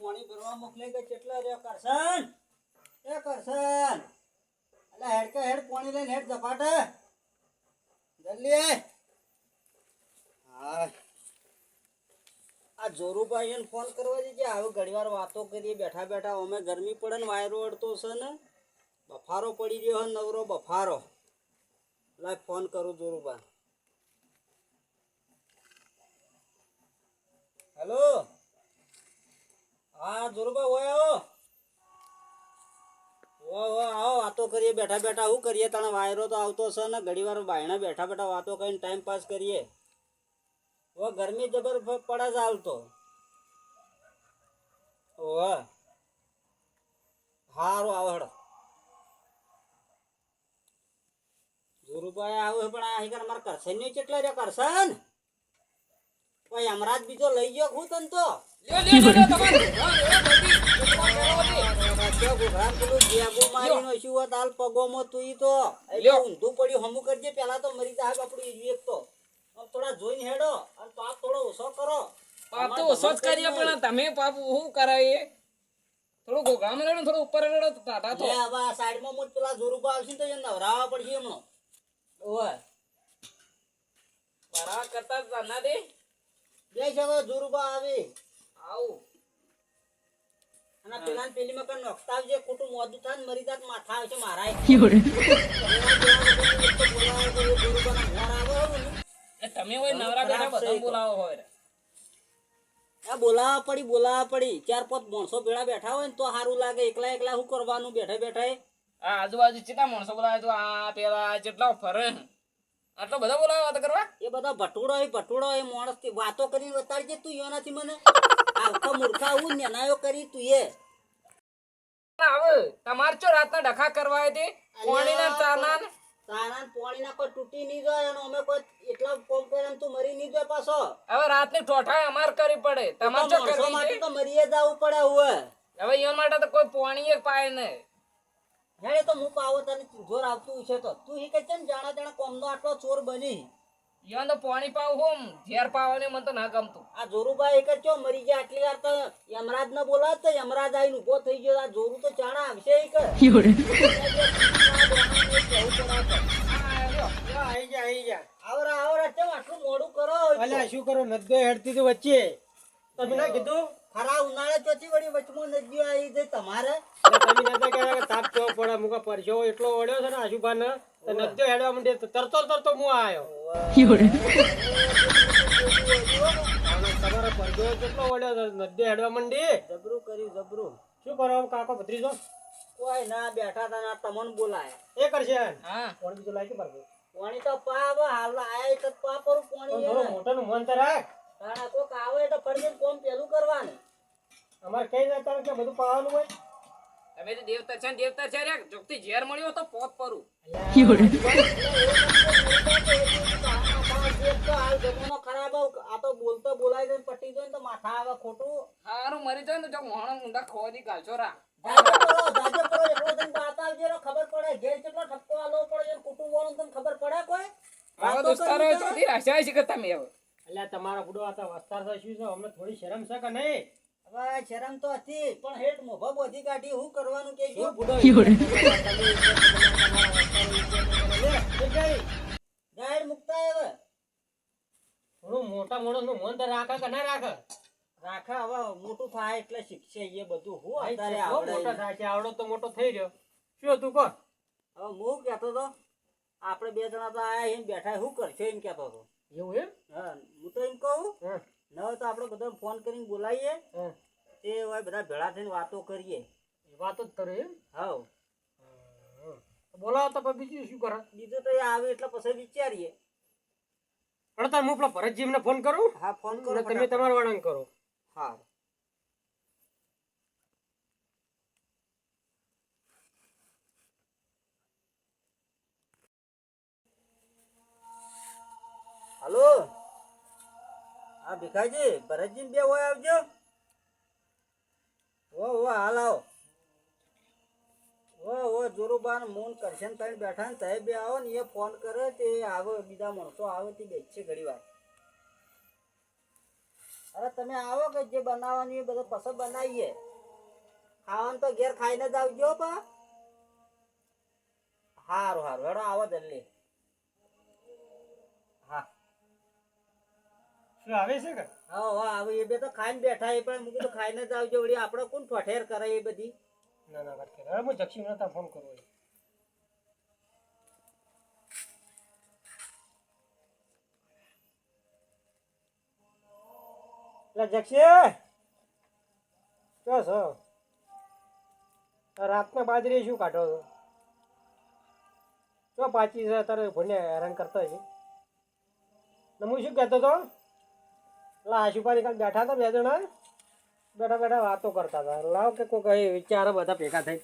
પાણી ભરવા મોકલી કેટલા રહ્યો કરશન? એ કરશન. અલા હેડ કે હેડ, પાણી લઈને હેડ ઝપાટે. જલ્દી હા. આ જોરુભાઈ ફોન કરવા દીજે હવે ઘણીવાર વાતો કરીએ, બેઠા બેઠા અમે ગરમી પડે ને વાયરો અડતો છે ને, બફારો પડી રહ્યો હોય નવરો બફારો. લાય ફોન કરું જોરુભાઈ હેલો હા જોરુભાઈ હોય આવો. ઓહો આવો, વાતો કરીએ, બેઠા બેઠા શું કરીએ, તને વાયરો તો આવતો છે ને, ઘણીવાર બાયણા બેઠા બેઠા વાતો કરીને ટાઈમ પાસ કરીએ. જબર ફ- પડે છે હાલ તો ઓવે હારું આવો હેડો જોરુભાઈ આવું પણ આ અહીં માર કરશનની કેટલા રે કરશન કોઈ અમરાજ બીજો લઈ ગયો હું તન તો લ્યો લ્યો શું હોત પગોમાં તું તો ઊંધું પડ્યું હમું કરજે પેલા તો મરી જાય બાપડું એક તો થોડા જોઈને હેડો અને પાપ થોડો ઓછો કરો. પાપ તો ઓછો જ કરીએ પણ તમે પાપ શું કરાય થોડું ગોગામાં રેડો થોડું ઉપર રેડો તો ટાટા તો. હવે આ સાઈડમાં મુજ પેલા જોરુબા આવશે તો એને નવરાવા પડશે એમનો. ઓય. બરાબર કરતા જ ના દે. બે જવા જોરુબા આવે. આવું. અને પેલા પેલી માં કઈ નોખતા આવજે ખોટું મોદું થાય ને મરી જાત માથા આવશે મારા એ તમે હોય નવરા બેઠા બધા બોલાવો હોય આ બોલાવા પડી બોલાવા પડી. ચાર પાંચ માણસો ભેળા બેઠા હોય ને તો સારું લાગે. એકલા એકલા શું કરવાનું? બેઠા બેઠા આ આજુબાજુ કેટલા માણસો બોલાવે? તો આ પેલા જેટલા ફરે આટલો બધા બોલાવે વાત કરવા? એ બધા ભટુડો હોય ભટુડો હોય માણસથી વાતો કરીને વતાડજે તું એનાથી મને આખો મૂર્ખા આવું નેનાયો કરી તું એ. આવે તમાર ચો રાતના ડખા કરવા તે કોણીના ચાના તારા પોણીના કોઈ તૂટી નહીં જાય અને અમે કોઈ એટલા કોમ કરીને તું મરી નહીં જાય પાછો. હવે રાતની ઠોઠાઈ અમાર કરવી પડે. તમારે ચો માણસો માટે તો મરીએ જવું પડે હવે હવે માટે તો કોઈ પાણી પાય ને હેડે તો હું પાવો તને જોર આવતું છે તો. તું હી કે છે ને જાણા જાણા કોમનો આટલો ચોર બની. ઈવન તો પાણી પાવ હોમ ઝેર પાવાને મને તો ના ગમતું. આ જોરુભાઈ એક જો મરી ગયા આટલી વાર તો યમરાજ ને બોલાવ તો યમરાજ આવીને ઊભો થઈ ગયો. આ જોરું તો ચાણા આવશે ઈ કે આઈ જા આઈ જા આવરા આવરા ચમ આટલું મોડું કરો અલ્યા શું કરો? નદ્દો હેડતી તો વચ્ચે. તમે કીધું? ખરા ઉનાળે ચોથી વળી વચમાં નદીઓ આવી છે તમારે? તમે નતા કહેતા તાપ કેવો પડે મુકા પરસેવો એટલો વળ્યો છે ને આશુભા તો નદ્દો હેડવા માંડે તો તરતો તરતો હું આવ્યો તમારો પરસેવો કેટલો વળ્યો છે? હેડવા માંડી? જબરું કર્યું જબરું. શું કરો કાકો કાકો ભત્રીજો? કોઈ ના બેઠા તા ના તમન બોલાય. એ કરશે હા. કોણ બીજું લાગે પરસે પાણી તો પાવ હાલ આય તો પા પર પાણી થોડો મોટો નું. મન તો રાખ. તાણા કોક આવે તો ફરજન કોમ પેલું કરવાનું. અમાર કઈ જતા કે બધું પાવાનું હોય? તમે તો દેવતા છે દેવતા છે રે. જોકતી ઝેર મળ્યો તો પોત પરું. ખરાબ. આ તો બોલતો બોલાય જાય ને પટી જાય ને તો માથા આવે ખોટું. હારું મરી જાય ને જો મોણ ઊંડા ખોદી ગાલશો રા. જાજે કરો, જાજે કરો, એકલો જઈને વાત આવજે રો, ખબર પડે. ઘેર કેટલો ઠપકો આલવો પડે કુટુંબ વાળાને તને ખબર પડે કોઈ? આવા દોસ્તારો કરી તો. છે કે તમે હવે? એટલે તમારા બુડો આ વસ્તાર તો શું છે? અમને થોડી શરમ છે કે નહીં? હવે શરમ તો હતી પણ હેઠ મોભા બોધી કાઢી હું કરવાનું કે શું બુડો જાહેર મુકતા હવે. થોડું મોટા મોડો નું મન તો રાખે કે ના રાખે? રાખા હવે મોટું થાય એટલે શીખશે એ બધું. હું અત્યારે આવડે મોટો થાય છે આવડો તો મોટો થઈ રહ્યો. શું હતું કોણ? હવે હું કહેતો તો આપણે બે જણા તો આયા એમ બેઠા શું કરશો એમ કહેતો હતો એવું એમ? હા હું તો એમ કહું ન તો આપણે બધા ફોન કરીને બોલાવીએ. તે હોય બધા ભેળા થઈને વાતો કરીએ. વાત જ કરે એમ? હા બોલાવો તો પછી બીજું શું કરે? બીજું તો આવે એટલે પછી વિચારીએ. પણ તાર હું પેલા ભરતજી ફોન કરું? હા ફોન કરો તમે. તમારા વાળાને કરો. હા હલો? હા, ભીખાજી ભરતજી બે હોય આવજો. ઓ ઓ હાલ આવો. જોરુબા ને મૂન, કરશન તમે બેઠા ને તમે બે આવો ને એ ફોન કરે તે આવે, બીજા માણસો આવે તે બેસશે ઘડી વાર અરે તમે આવો કે જે બનાવવાનું એ બધું પસંદ બનાવીએ. ખાવાનું તો ઘેર ખાઈને જ આવજો પા. હારું હારું. હેડો આવો જલ્દી. હા. શું આવે છે કે? હા હા આવે. એ બે તો ખાઈને બેઠા એ પણ મૂકી તો ખાઈને જ આવજો. વળી આપણે કોણ ફઠેર કરે એ બધી? ના ના વાત કરે. હું જક્ષી ફોન કરું લે જક્ષી ચો છો રાતના બાજરી શું કાઢો છો? ચો પાછી છે, તારે ભૂને હેરાન કરતા છે. ને હું શું કહેતો હતો? લા આશુપાની કાલે બેઠા હતા બે જણા. બેઠા બેઠા વાતો કરતા હતા. લાવ કે કોઈ કઈ વિચારો બધા ભેગા થઈ.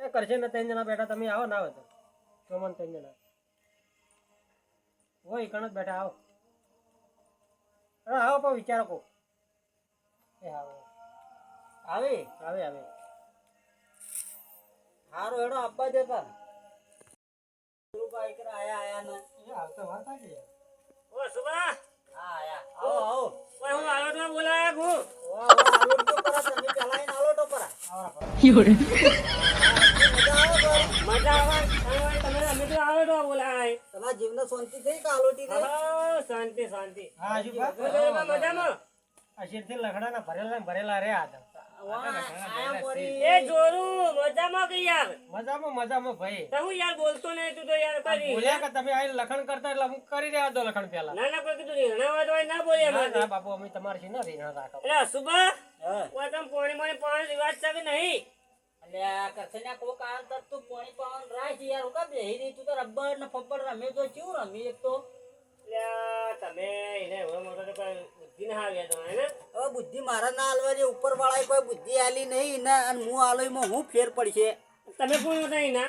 એ કરશે ને ત્રણ જણા બેઠા, તમે આવો ના આવે તો. ચોમન ત્રણ જણા. હોય કણ બેઠા આવો. આવો પણ વિચારો કો એ આવો આવે આવે આવે હારો હેડો આપવા દેતા ભાઈ કરે આયા આયા ને એ આવતો વાર થાય ઓ સુબા હા આયા આવો આવો ઓય હું આલો તો બોલાયા ગુ વાહ વાહ તો પરા તમે પેલા આઈને આલો તો પરા મજા આવે અમે તો આલો તો બોલાય તમારા જીવને શાંતિ થઈ કે આલોટી હા શાંતિ શાંતિ. હા આશુપા મજામાં મજામાં? આ શેરથી લખડાના ભરેલા ભરેલા રહ્યા હતા વાહ આયા મોરી એ જોરું મજામાં કે યાર? મજામાં મજામાં ભાઈ. હું યાર બોલતો નહીં તું તો યાર કરી બોલ્યા કે તમે આ લખણ કરતા એટલે હું કરી રહ્યા હતો લખણ પેલા ના ના કોઈ કીધું રીણા વાળો ના બોલ્યા ના ના બાપુ અમે તમારે છે ને રીંગણા રાખો એટલે સુબા હા. ઓય તમે પોણી મોણી પાણી વાત છે નહીં? અલ્યા કરસન્યા કોક આન તું પોણી પાવન રાખ યાર હું કા બેહી રહી તું તો રબ્બર ને ફબ્બર રમે તો રમી એક તો. તમે એને હવે મોટો તો કોઈ બુદ્ધિ ના આવ્યા તમે ને? હવે બુદ્ધિ મારા ના હાલવાની ઉપર વાળા કોઈ બુદ્ધિ આલી નહીં ને અને હું હાલો એમાં હું ફેર પડશે? તમે કોણ હતા એના?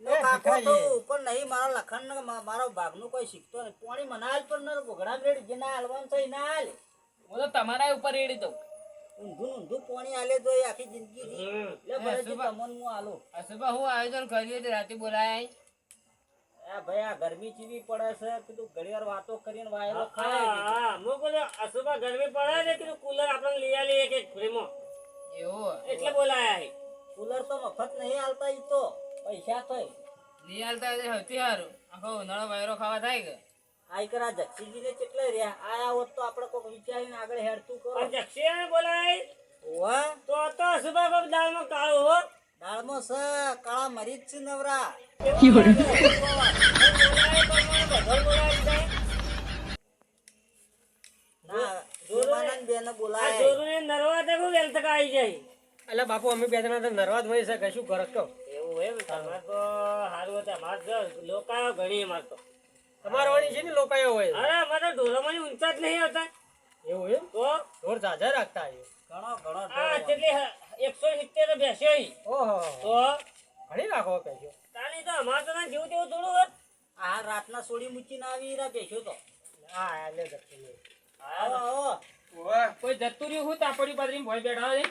નો કાકો તો ઉપર નહીં મારા લખણ ને મા- મારા ભાગનું કોઈ શીખતો નહીં. પોણી મનાલ પણ ન ઘોઘડા રેડ જે ના હાલવાનું છે એ ના હાલ. હું તો તમારા ઉપર રેડી દઉં. ઊંધું ઊંધું પોણી આલે તો આખી જિંદગી એટલે ભલે જે હું હાલો અસુબા હું આયોજન કર્યું રાતે બોલાય આ ભાઈ આ ગરમી ચીવી પડે છે. કીધું ઘડીવાર વાતો કરીને વાયરો ખાય હા હું. કહું અસુબા ગરમી પડે છે? કીધું કુલર આપણે લઈ આલીએ એક એક ફ્રીમાં. એવું એટલે બોલાયા કુલર તો મફત નહીં આલતા ઈ તો. પૈસા થઈ લઈ આલતા હતી હારું આખો ઉનાળો વાયરો ખાવા થાય કે? આઈ કરા જક્ષીજી ને કેટલે રહ્યા? આયા હોત તો આપણે કોક વિચારીને આગળ હેડતું કરો. જક્ષી બોલાય? ઓવા તો તો અસુબા કોઈ દાળમાં કાળો હો. દાળમાં સ કાળા મરી જ છે નવરા. બાપુ અમે બે જણા તો નર્વાદ હોય છે કે શું કરો કહો. એવું એમ? તમારે તો સારું હતું. અમારે તો લોકા ઘણી અમારે તો. તમારા વાણી છે ને લોકાયો હોય અરે અમારે ઢોરોમાં ઊંચા જ નહીં હતા એવું એમ તો ઢોર ઝાઝા રાખતા આવ્યો ઘણો ઘણો આ જેટલી એકસો સિત્તેર બેસ્યો. ઓહો તો ઘણી રાખો કહેજો તાણી તો અમારે તો ના જેવું તેવું થોડું હોત આ રાતના સોડી મૂકીને આવી રા બેસ્યો તો હા આ લે દક્ષિણ આવો આવો કોઈ જતું રહ્યું હું તાપડી પાદરી ભોય બેઠા હોય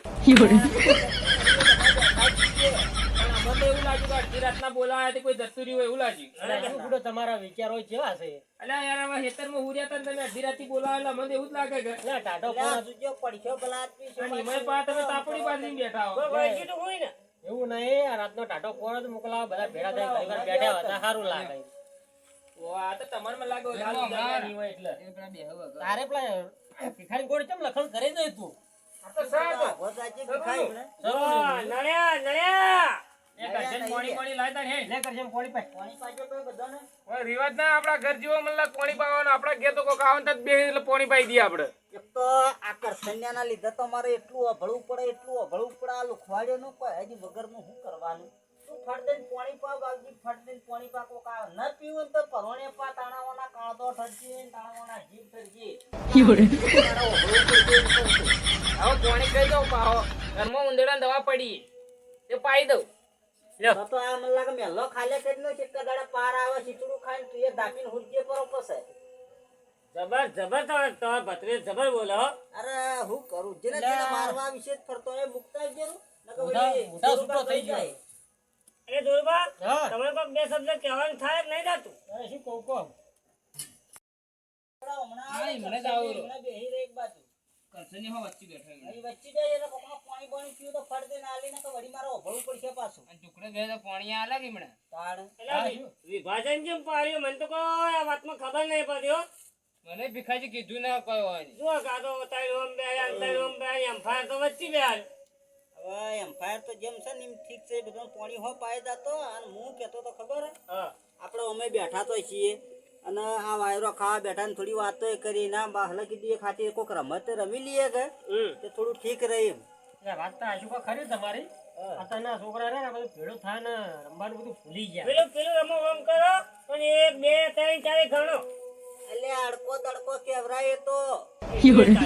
Fiore, પણ અમને તો એવું લાગ્યું કે અડધી રાતના બોલાયા તે કોઈ જતું હોય એવું લાગ્યું. અરે તમારા વિચારો કેવા છે? અલ્યા યાર હવે ખેતરમાં હુર્યા હતા તમે અડધી રાતથી બોલાવા મને એવું જ લાગે કે ના ટાટો ફોન સુજો પડખ્યો બલાદમી છે. અને પા તમે તાપડી પાદરી બેઠા હો. હોય ને. એવું નહીં આ રાતનો ટાટો ફોન જ મોકલાવો? બધા ભેડા થઈ ઘણી બેઠા હતા સારું લાગે. ઓ આ તો તમારે લાગે હોય એટલે. તારે પેલા ભિખારી ગોળ કેમ લખણ કરે છે તું? આ તો સાહેબ આવો સાચી નળ્યા નળ્યા. ને રિવાજ ના આપડા ઘર જેવો મતલબ પોણી પાવાનો આપડા ઘેર તો ખાવાનું તો બે એટલે પોણી પાઈ દઈએ આપડે એક તો આ કરસન્યાના લીધે તો મારે એટલું અભળવું પડે એટલું અભળવું પડે આ લુખવાડ્યો નું હજી વગરનું શું કરવાનું? તું ફટ દઈને પાણી પા બાપજી ફટ દઈને પાણી પા કોક આ ન પીવું તો પરોણે પા તાણાવાના કાળદો ઠરજી ને તાણાવાના જીભ ઠરજી. હવે પોણી કહી દઉં પાહો. ઘરમાં ઉંદરડા દવા પડી. તે પાઈ દઉં. તો આ મને લાગે મેલો ખાલે કેટલો છે દાડા પાર આવે ચીચડું ખાઈને તું એ દાપીને હુરજે કરો પસે જબર જબર તમારે તમારે ભત્રીજ જબર બોલો. અરે હું કરું? જેને જેને મારવા વિશે જ ફરતો હોય મુકતા જ થઈ જાય. દોરબા હા. તમને બે શબ્દ કહેવાનું થાય કે નહીં અરે શું કહું કહું? હમણાં હા, જ આવું હમણાં બેહી રહે એક બાજુ. કરશનની હો વચ્ચે બેઠો એ વચ્ચે જાય એટલે કોકમાં પાણી પાણી પીવું તો ફટ ના લઈને તો વળી મારે ઓભળવું પડશે પાછું. અને ટુકડે બે તો પાણી આલે કે હમણાં. તાણ. વિભાજન જેમ પાડ્યું મને તો કોઈ આ વાતમાં ખબર નહીં પડ્યો મને ભીખાજી કીધું ના કોઈ હોય જો જુઓ કાં તો ત્રણ ઓમ બે આયા, ત્રણ ઓમ બે આયા, એમ ફાર તો વચ્ચે બે. હવે એમ્પાયર તો જેમ છે ને એમ ઠીક છે બધું પાણી હો પાઈ દાતો અને હું કહેતો તો ખબર હે? હા આપણે અમે બેઠા તો છીએ અને આ વાયરો ખાવા બેઠા ને થોડી વાતો કરી ના બાહલે કીધી એ ખાતી કોઈક રમત રમી લઈએ કે? હમ. તે થોડું ઠીક રહી એમ. વાત તો આશુ ખરી તમારી. અત્યારના છોકરા રે બધું ભેળું થાય ને રમવાનું બધું ભૂલી ગયા. પેલું પેલું રમો રમ કરો અને એક બે ત્રણ ચાર ગણો એટલે અડકો દડકો કેવરાય તો. તો.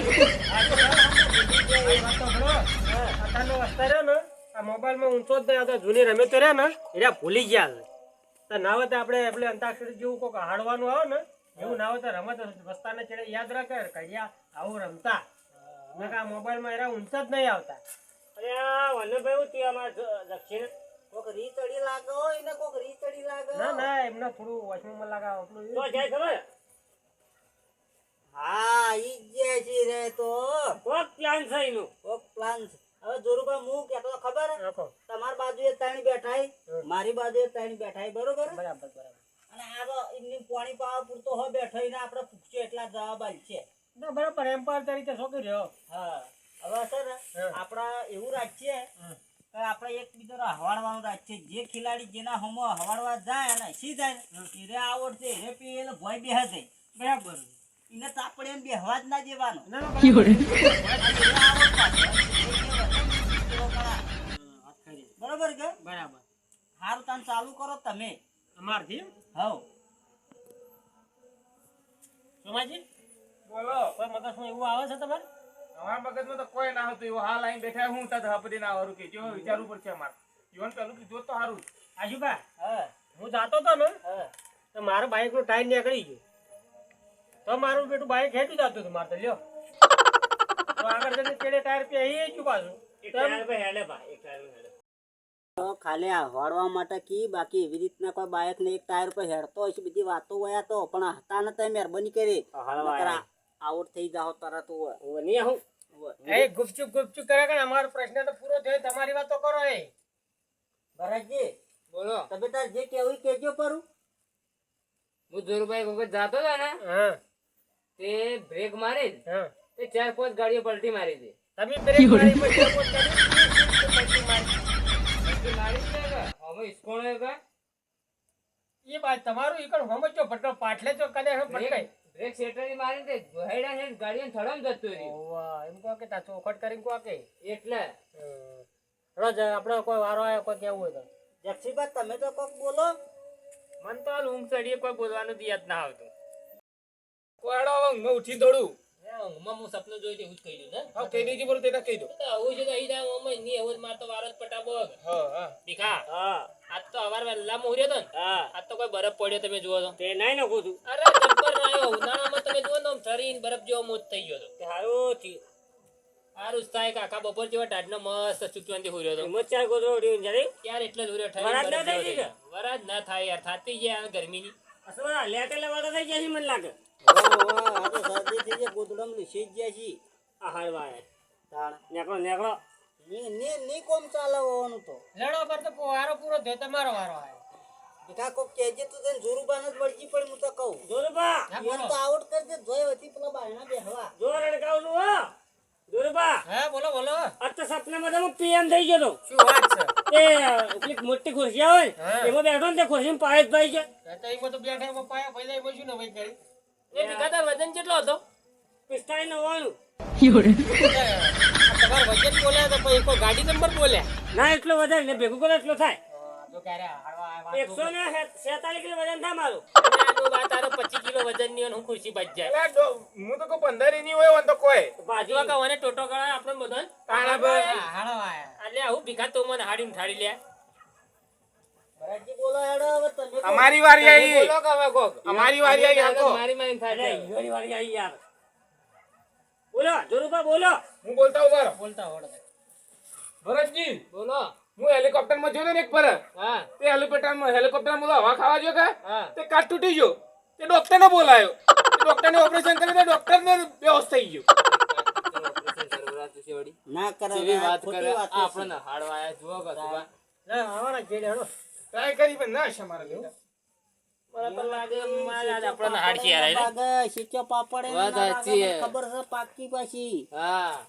અત્યારનો વસ્તા રહ્યો ને આ મોબાઈલમાં ઊંચો જ નહીં આવતો જૂની રમતો રહ્યા ને એ ભૂલી ગયા તો ના તો આપણે એટલે અંતાક્ષરી જેવું કોઈ હાડવાનું આવે ને એવું ના હોય તો રમત વસ્તાને ચડે યાદ રાખે કડિયા આવું રમતા. નકર આ મોબાઈલમાં એરા ઊંચા જ નહીં આવતા. અરે આ વલ્લભભાઈ હું થયું અમારે દક્ષિણ. કોક લાગે હોય એને કોક રી લાગે ના ના એમને થોડું વચમાં લગાવ આપણું તો જાય ખબર? હા ઈ જે છે રે તો. કોક પ્લાન છે એનું. કોક પ્લાન છે. હવે જોરુભાઈ હું કહેતો તો ખબર? તમારી બાજુએ ત્રણ બેઠાય મારી બાજુએ ત્રણ બેઠાય બરોબર? બરાબર બરાબર. અને આ તો એમની પાણી પાવા પૂરતો હો બેઠો ને આપણે પૂછ્યો એટલા જવાબ છે ના બરાબર એમ્પાયર તરીકે શોખી રહ્યો. હા. હવે સર ને આપણા એવું રાખીએ કે આપણે એક બીજો હવાડવાનું રાખીએ જે ખેલાડી જેના હોમો હવાડવા જાય અને સી જાય ને એને આવડશે એને પી એટલે ભોય બેહે જાય. બરાબર. એને તાપડે એમ બેહવા જ ના દેવાનું. ના ના બરાબર. બરોબર કે? બરાબર. હારું તાન ચાલુ કરો તમે. અમારથી? હવ. સોમાજી? બોલો. કોઈ મગજમાં એવું આવે છે તમારે? અમારા મગજમાં તો કોઈ ના હતું. એવું હાલ અહીં બેઠા હું તાર હપડી ના વારું કે. જો વિચારવું પડશે અમારે. જીવન પેલું કીધું તો સારું આશુભા હા. હું જાતો હતો ને હા. તો મારો બાઇક નો ટાયર નીકળી ગયો. તો મારું બેટું બાઇક હેઠું જતું હતું મારે તો લ્યો. તો આગળ જઈને કેડે ટાયર પે અહીં ગયું પાછું. એક ટાયર પે હેડે ભાઈ એક ટાયર હેડે. તો ખાલી આ હવાડવા માટે કી બાકી એવી રીતના કોઈ બાઇક ને એક ટાયર પર હેડતો હશે બધી વાતો હોય તો પણ હતા ને તમે મહેરબાની કરી. આઉટ થઈ જાઓ તરત હોય. હું નહીં હું એ ગુપચુપ ગુપચુપ કરે કે અમારો પ્રશ્ન તો પૂરો થયો તમારી વાતો કરો એ. ભરતજી બોલો. તમે તાર જે કેવું કેજો પરું હું ધોરુભાઈ વખત જાતો હતો ને હા. તે બ્રેક મારી તે ચાર પાંચ ગાડીઓ પલટી મારી હતી. તમે બ્રેક મારી પછી. જ ઇસ્કોણ એ વાત તમારું ઈ કણ સમજો ભટકો પાટલે તો કદાચ ભટકાય બ્રેક સેટરી મારી તે જોહેડા છે ગાડીઓ થડમ જતો ઓવા, એમ કહો કે તા ચોખટ કરીને કહો કે એટલે રોજ આપણે કોઈ વારો આવ્યો કોઈ કેવું હોય તો. જક્ષીભાઈ તમે તો કોક બોલો. મન તો હાલ ઊંઘ ચડીએ કોઈ બોલવાનું જ ના આવતું. કોયડો હવે ઉઠી દોડું. ઊંઘમાં હું સપનું જોઈ એવું જ કહી દઉં હા કહી દેજે બોલો તેના કહી દો. આવું છે તો અહીં જાય ઓમ નહીં એવું માર તો વારો જ પટાબો હા હા. દીખા હા. આજ તો અવાર વહેલા મોર્યો તો ને. હા. આજ તો કોઈ બરફ પડ્યો તમે જુઓ તો. તે નહીં નાખું છું અરે જબ્બર આવ્યો ઉનાળામાં તમે જુઓ ને ઠરીને બરફ જેવો મોજ થઈ ગયો તો સારું થયું. સારું થાય કાકા બપોર જેવો ટાઢનો મસ્ત ચૂકવાનથી હુર્યો હતો. હિંમત ચાર ગોદડો ઉડ્યું જરી યાર એટલે જ હુર્યો ઠરીને ના થાય યાર થાતી ગયા ગરમીની. અસલ લેટે એટલે થઈ ગયા મને લાગે. શરદી થઈ જાય ગોદડમ લીસી જ જાય છે આ હારવા તાણ નેકળો નેકળો ની ની કોમ ચાલવાનું તો લડો પર તો વારો પૂરો થયો તમારો વારો આવ્યો. બેટા કોક કહેજે તો તને જોરુબાને જ વળગી પડી હું! તો કહું દોરબા ઈવન તો આઉટ કરજે જોઈ હતી પેલા બાયણા બેહવા જોર અડકાવું છું હો દોરબા હા બોલો બોલો. આજ તો સપનામાં તો હું પીએમ થઈ ગયો શું વાત છે? એ પેલી મોટી ખુરશી આવે એમાં બેઠો ને તે ખુરશીમાં પાયસભાઈ છે. તો એમાં તો બેઠા એમાં પાયા પૈસા એમાં શું ને ભાઈ કરી? એ દીખા વજન કેટલો હતો? પિસ્તાળીસ નવ્વાણું. તમારો વજન બોલ્યા તો પછી કોઈ ગાડી નંબર બોલ્યા ના એટલો વધારે ને ભેગું કરો એટલો થાય. એકસો ને સેતાલીસ કિલો વજન થાય મારું. અને આ તો વાત તારો પચીસ કિલો વજનની હું ખુરશી બચ જાય. હું તો કોઈ પંદરની હોય તો કોઈ. બાજુ. ટોટો કરાય આપણે બધો એટલે આવું ભીખા તો મને હાડી ઉઠાડી લે ભરતજી બોલો હેડો હવે તમે કહો. અમારી વારી આવી બોલો કે હવે કોક અમારી વારી આવી હાકો. મારી મારી થાય વાળી આવી યાર. બોલો જોરુબા બોલો. હું બોલતા ઊભા રહો. બોલતા હોડો ભરતજી બોલો. હું હેલિકોપ્ટરમાં જોયો ને એક પર હા. તે હેલિકોપ્ટરમાં હેલિકોપ્ટરમાં હવા ખાવા જો કે? તે કાટ તૂટી ગયો. તે ડોક્ટરને બોલાયો. ડોક્ટર ને ઓપરેશન કરી તો ડોક્ટર ને બેહોશ થઈ ગયો. ના કરે. વાત કરે. આપણને હાડવાયા જુઓ કસુબા ના આવવાના જેડે હેડો. ટ્રાય કરી પણ ના છે પાકી પાછી. હા.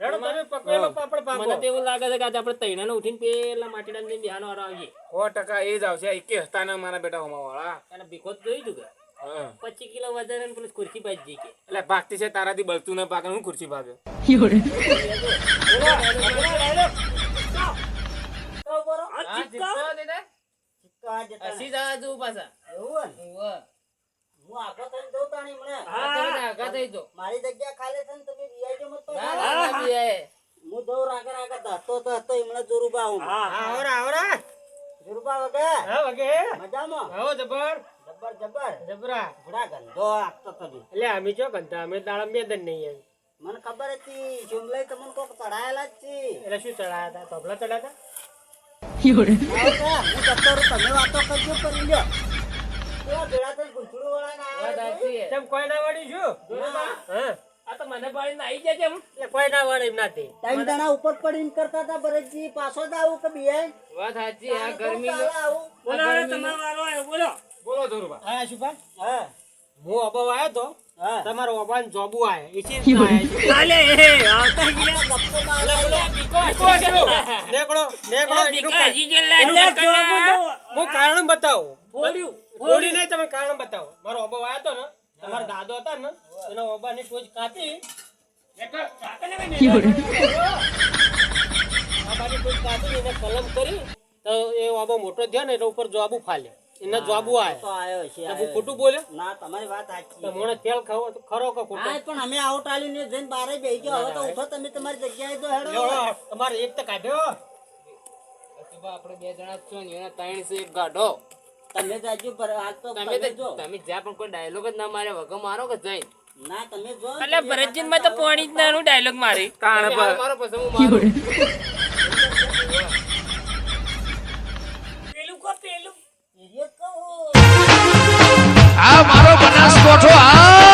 હેડો તમે પકડેલો પાપડ પાકો. મને તો એવું લાગે છે કે આજે આપણે તૈણાને ઉઠીને પેલા માટીડા ને બિહાનો વાળો આવીએ. સો ટકા એ જ આવશે. એકે હતા ને મારા બેટા હોમા વાળા અને ભીખો તો જોઈ તું કે હા. પચીસ કિલો વજન ખુરશી પાછી કે. એટલે ભાગતી છે તારાથી બળતું ના પાક હું ખુરશી ભાગ્યો? હા જીતતો દીધા સિક્કા જતા હસી જવા જેવું પાછા. એવું હે. હું આગળ થઈને જઉં તાણી હમણાં. આ તમે આગળ થઈ જો મારી જગ્યા ખાલી છે ને તમે રિયાજો મત ના, ના, ના, બીજાએ. હું. જઉં આગળ આગળ ધસતો ધસતો હમણાં જોરુબા આવું. આવરા આવરા. જોરુબા વગર? હા વગે. મજામાં? આવો જબર. જબર જબર. જબરા. ઘોડા ગંધો આપતો તમે એટલે અમે ચો કંતા અમે દાડા મેદન નહીં એમ. મને ખબર હતી તમને કોક ચડાયેલા જ છે. એટલે શું ચડાયા હતા? તબલા ચડાયા ઉપર પડીને કરતા હતા ભરતજી પાછો જ આવું કે બિહાય વાત સાચી આ ગરમી આવું બોલો હવે તમારો વારો આવ્યો, બોલો. બોલો ધોરુભા હા શુભા હા. હું અબાવ આવ્યો તો. તમારો અબાન જોબુ આય. ઇસી આયા ચાલે એ આવતા ગયા ગપ્પો નેકળો નેકડો કા- એટલે જવાબ દો. હું કારણ બતાવો. બોલ્યું બોલી નહીં તમે કારણ બતાવો. મારો અબાવ આયો તો ને તમારો દાદો હતા ને એનો ઓબાની ટોચ કાપી. અબાની ટોચ કાપી એને કલમ કરી તો એ અબો મોટો થયો ને એના ઉપર જોબુ ફાલ્યો એને જોબુ તો આવ્યો આવ્યો છે તમે ખોટું બોલ્યો? ના તમારી વાત સાચી તો મોણે તેલ ખાવો તો ખરો કે ખોટો? હા પણ અમે આઉટ આલીને જઈને બારે બેહી ગયો. હવે તો ઉઠો તમે તમારી જગ્યાએ તો હેડો. તમારે એક તો કાઢ્યો કસુબા આપણે બે જણા છો ને એના ત્રણ છે એક ગાઢો. તમે જાજો પર હાલ તો તમે તમે જો. તમે જ્યાં પણ કોઈ ડાયલોગ જ ના મારે વગર મારો કે જઈ ના તમે જો એટલે ભરતજીનમાં તો પોણી જ નાનું ડાયલોગ મારી. કાણ પર. મારો પછી હું મારું. આ મારો બનાસકોઠો આ